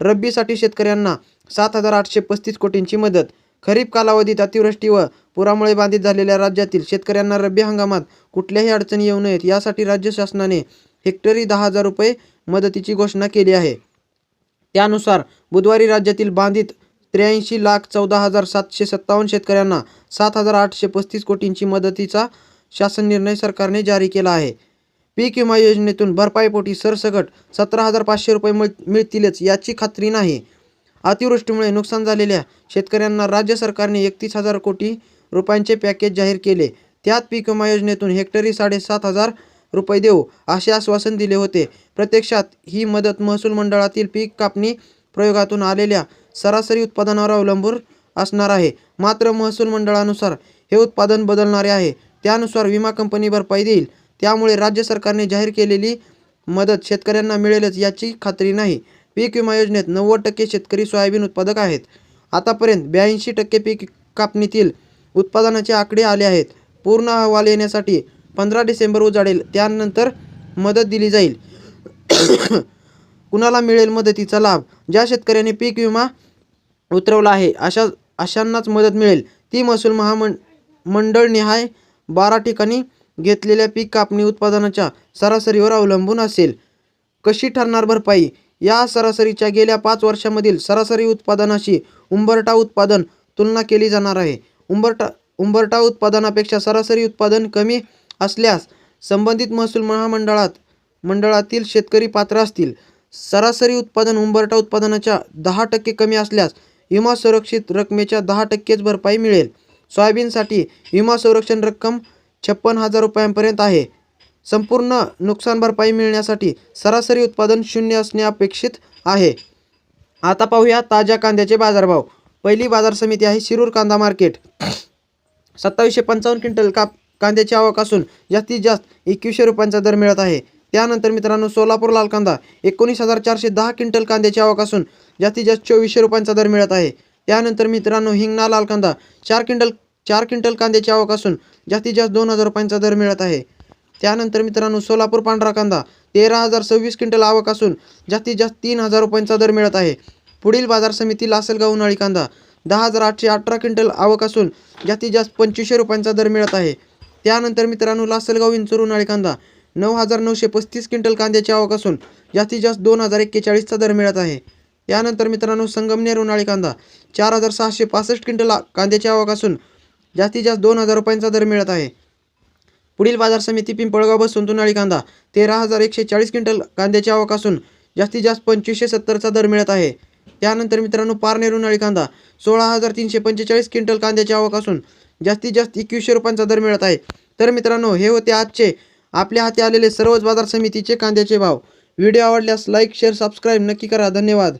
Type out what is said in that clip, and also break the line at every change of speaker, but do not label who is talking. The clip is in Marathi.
रब्बीसाठी शेतकऱ्यांना सात हजार आठशे पस्तीस कोटींची मदत. खरीप कालावधीत अतिवृष्टी व पुरामुळे बाधित झालेल्या राज्यातील शेतकऱ्यांना रब्बी हंगामात कुठल्याही अडचणी येऊ नयेत यासाठी राज्य शासनाने हेक्टरी दहा हजार रुपये मदतीची घोषणा केली आहे. त्यानुसार बुधवारी राज्यातील बाधित त्र्याऐंशी लाख चौदा हजार सातशे सत्तावन्न शेतकऱ्यांना सात हजार आठशे पस्तीस कोटींची मदतीचा शासन निर्णय सरकारने जारी केला आहे. पीक विमा योजनेतून भरपाईपोटी सरसकट सतरा हजार पाचशे रुपये मिळ मिळतीलच याची खात्री नाही. अतिवृष्टीमुळे नुकसान झालेल्या शेतकऱ्यांना राज्य सरकारने एकतीस हजार कोटी रुपयांचे पॅकेज जाहीर केले. त्यात पीक विमा योजनेतून हेक्टरी साडेसात हजार रुपये देऊ असे आश्वासन दिले होते. प्रत्यक्षात ही मदत महसूल मंडळातील पीक कापणी प्रयोगातून आलेल्या सरासरी उत्पादनावर अवलंबून असणार आहे. मात्र महसूल मंडळानुसार हे उत्पादन बदलणारे आहे. त्यानुसार विमा कंपनी भरपाई देईल. त्यामुळे राज्य सरकारने जाहीर केलेली मदत शेतकऱ्यांना मिळेलच याची खात्री नाही. पीक विमा योजनेत नव्वद टक्के शेतकरी सोयाबीन उत्पादक आहेत. आतापर्यंत ब्याऐंशी टक्के पीक कापणीतील उत्पादनाचे आकडे आले आहेत. पूर्ण अहवाल येण्यासाठी पंधरा डिसेंबर उजाडेल त्यानंतर मदत दिली जाईल. कुणाला मिळेल मदतीचा लाभ? ज्या शेतकऱ्यांनी पीक विमा उतरवला आहे अशा अशांनाच मदत मिळेल. ती महसूल महामं मंडळनिहाय बारा ठिकाणी घेतलेल्या पीक कापणी उत्पादनाच्या सरासरीवर अवलंबून असेल. कशी ठरणार भरपाई? या सरासरीच्या गेल्या पाच वर्षामधील सरासरी उत्पादनाशी उंबरटा उत्पादन तुलना केली जाणार आहे. उंबरटा उंबरटा उत्पादनापेक्षा सरासरी उत्पादन कमी असल्यास संबंधित महसूल महामंडळात मंडळातील शेतकरी पात्र असतील. सरासरी उत्पादन उंबरटा उत्पादनाच्या दहा टक्के कमी असल्यास विमा संरक्षित रकमेच्या दहा टक्केच भरपाई मिळेल. सोयाबीनसाठी विमा संरक्षण रक्कम छप्पन हजार रुपयांपर्यंत आहे. संपूर्ण नुकसान भरपाई मिळण्यासाठी सरासरी उत्पादन शून्य असणे अपेक्षित आहे. आता पाहूया ताज्या कांद्याचे बाजारभाव. पहिली बाजार समिती आहे शिरूर कांदा मार्केट. सत्तावीसशे पंचावन्न क्विंटल काप कांद्याची आवक असून जास्तीत जास्त एकवीसशे रुपयांचा दर मिळत आहे. त्यानंतर मित्रांनो सोलापूर लाल कांदा एकोणीस हजार चारशे दहा क्विंटल कांद्याची आवक असून जास्तीत जास्त चोवीसशे रुपयांचा दर मिळत आहे. त्यानंतर मित्रांनो हिंगणा लाल कांदा चार क्विंटल चार क्विंटल कांद्याची आवक असून जास्तीत जास्त दोन हजार रुपयांचा दर मिळत आहे. त्यानंतर मित्रांनो सोलापूर पांढरा कांदा तेरा हजार सव्वीस क्विंटल आवक असून जास्तीत जास्त तीन हजार रुपयांचा दर मिळत आहे. पुढील बाजार समिती लासलगाव उन्हाळी कांदा दहा हजार आठशे अठरा क्विंटल आवक असून जास्तीत जास्त पंचवीसशे रुपयांचा दर मिळत आहे. त्यानंतर मित्रांनो लासलगाव इंचूर उन्हाळी कांदा नऊ हजार नऊशे पस्तीस क्विंटल कांद्याची आवक असून जास्तीत जास्त दोन हजार एक्केचाळीसचा दर मिळत आहे. त्यानंतर मित्रांनो संगमनेर उन्हाळी कांदा चार हजार सहाशे पासष्ट क्विंटल कांद्याची आवक असून जास्तीत जास्त दोन हजार रुपयांचा दर मिळत आहे. पुढील बाजार समिती पिंपळगाव बसून तुनाळी कांदा तेरा हजार एकशे चाळीस क्विंटल कांद्याची आवक असून जास्तीत जास्त पंचवीसशे सत्तरचा दर मिळत आहे. त्यानंतर मित्रांनो पारनेर उन्हाळी कांदा सोळा हजार तीनशे पंचेचाळीस क्विंटल कांद्याची आवक असून जास्तीत जास्त एकवीसशे रुपयांचा दर मिळत आहे. तर मित्रांनो हे होते आजचे आपल्या हाती आलेले सर्वच बाजार समितीचे कांद्याचे भाव. व्हिडिओ आवडल्यास लाईक शेअर सबस्क्राईब नक्की करा. धन्यवाद.